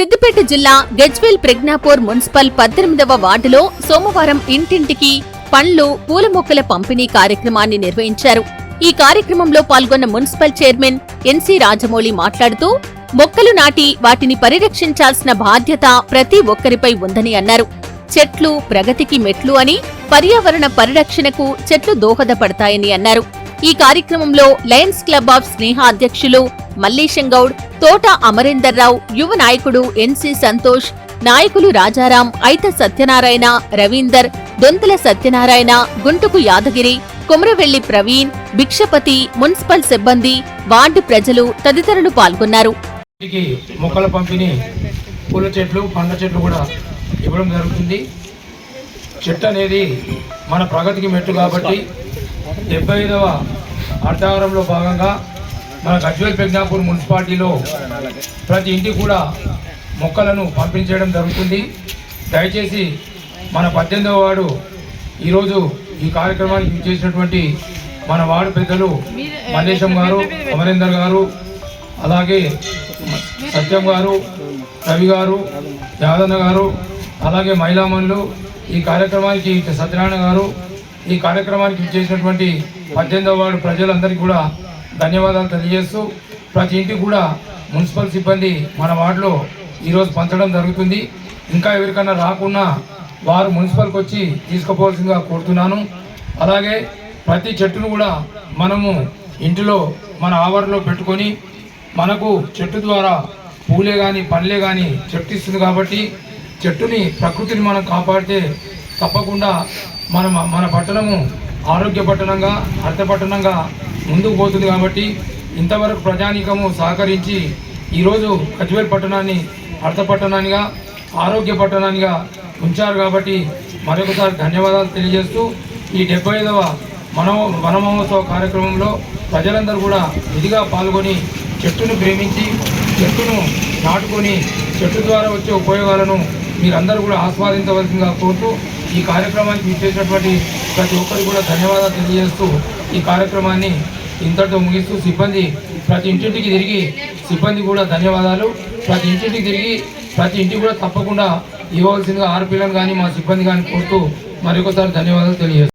సిద్దిపేట జిల్లా గజ్వేల్ ప్రజ్ఞాపూర్ మున్సిపల్ పద్దెనిమిదవ వార్డులో సోమవారం ఇంటింటికి పండ్లు పూల మొక్కల పంపిణీ కార్యక్రమాన్ని నిర్వహించారు. ఈ కార్యక్రమంలో పాల్గొన్న మున్సిపల్ చైర్మన్ ఎన్సీ రాజమౌళి మాట్లాడుతూ మొక్కలు నాటి వాటిని పరిరక్షించాల్సిన బాధ్యత ప్రతి ఒక్కరిపై ఉందని అన్నారు. చెట్లు ప్రగతికి మెట్లు అని పర్యావరణ పరిరక్షణకు చెట్లు దోహదపడతాయని అన్నారు. ఈ కార్యక్రమంలో లయన్స్ క్లబ్ ఆఫ్ స్నేహ అధ్యక్షులు మల్లేశం గౌడ్ తోట అమరేందర్ రావు యువ నాయకుడు ఎన్సి సంతోష్ నాయకులు రాజారాం ఐత సత్యనారాయణ రవీందర్ దొంతల సత్యనారాయణ గుంటుకు యాదగిరి కుమరవెల్లి ప్రవీణ్ భిక్షపతి మున్సిపల్ సిబ్బంది వార్డు ప్రజలు తదితరులు పాల్గొన్నారు. మొక్కల పంపిణీ పూల చెట్లు పండ్ల చెట్లు కూడా ఇవ్వడం జరుగుతుంది. చెట్టు అనేది మన ప్రగతికి మెట్టు కాబట్టి డెబ్బై ఐదవ అర్థాహారంలో భాగంగా మన గజ్వేల్ ప్రజ్ఞాపూర్ మున్సిపాలిటీలో ప్రతి ఇంటికి కూడా మొక్కలను పంపించడం జరుగుతుంది. దయచేసి మన పద్దెనిమిదవ వార్డు ఈరోజు ఈ కార్యక్రమానికి చేసినటువంటి మన వార్డు పెద్దలు మల్లేశం గారు అమరేందర్ గారు అలాగే సత్యం గారు రవి గారు యాదన్న గారు అలాగే మహిళామణులు ఈ కార్యక్రమానికి సత్యనారాయణ గారు ఈ కార్యక్రమానికి చేసినటువంటి పద్దెనిమిదవ వార్డు ప్రజలందరికీ కూడా ధన్యవాదాలు తెలియజేస్తూ ప్రతి ఇంటికి కూడా మున్సిపల్ సిబ్బంది మన వార్డులో ఈరోజు పంచడం జరుగుతుంది. ఇంకా ఎవరికైనా రాకున్నా వారు మున్సిపల్కి వచ్చి తీసుకుపోవాల్సిందిగా కోరుతున్నాను. అలాగే ప్రతి చెట్టును కూడా మనము ఇంటిలో మన ఆవరణలో పెట్టుకొని మనకు చెట్టు ద్వారా పూలే కానీ పండ్లే కానీ చెట్టు ఇస్తుంది కాబట్టి చెట్టుని ప్రకృతిని మనం కాపాడితే తప్పకుండా మన మన పట్టణము ఆరోగ్య పట్టణంగా అర్థ పట్టణంగా ముందుకు పోతుంది కాబట్టి ఇంతవరకు ప్రజానీకము సహకరించి ఈరోజు గజ్వేల్ పట్టణాన్ని అర్థ పట్టణానిగా ఆరోగ్య పట్టణానిగా ఉంచారు కాబట్టి మరొకసారి ధన్యవాదాలు తెలియజేస్తూ ఈ డెబ్బై ఐదవ మన వనమహోత్సవ కార్యక్రమంలో ప్రజలందరూ కూడా విధిగా పాల్గొని చెట్టును ప్రేమించి చెట్టును నాటుకొని చెట్టు ద్వారా వచ్చే ఉపయోగాలను మీరందరూ కూడా ఆస్వాదించవలసిందిగా కోరుతూ ఈ కార్యక్రమానికి ఇచ్చేసినటువంటి ప్రతి ఒక్కరికి కూడా ధన్యవాదాలు తెలియజేస్తూ ఈ కార్యక్రమాన్ని ఇంతటితో ముగిస్తూ సిబ్బంది ప్రతి ఇంటింటికి తిరిగి సిబ్బంది కూడా ధన్యవాదాలు. ప్రతి ఇంటింటికి తిరిగి ప్రతి ఇంటికి కూడా తప్పకుండా ఇవ్వవలసిందిగా ఆర్పీలను కానీ మా సిబ్బంది కానీ కోరుతూ మరొకసారి ధన్యవాదాలు తెలియజేస్తాను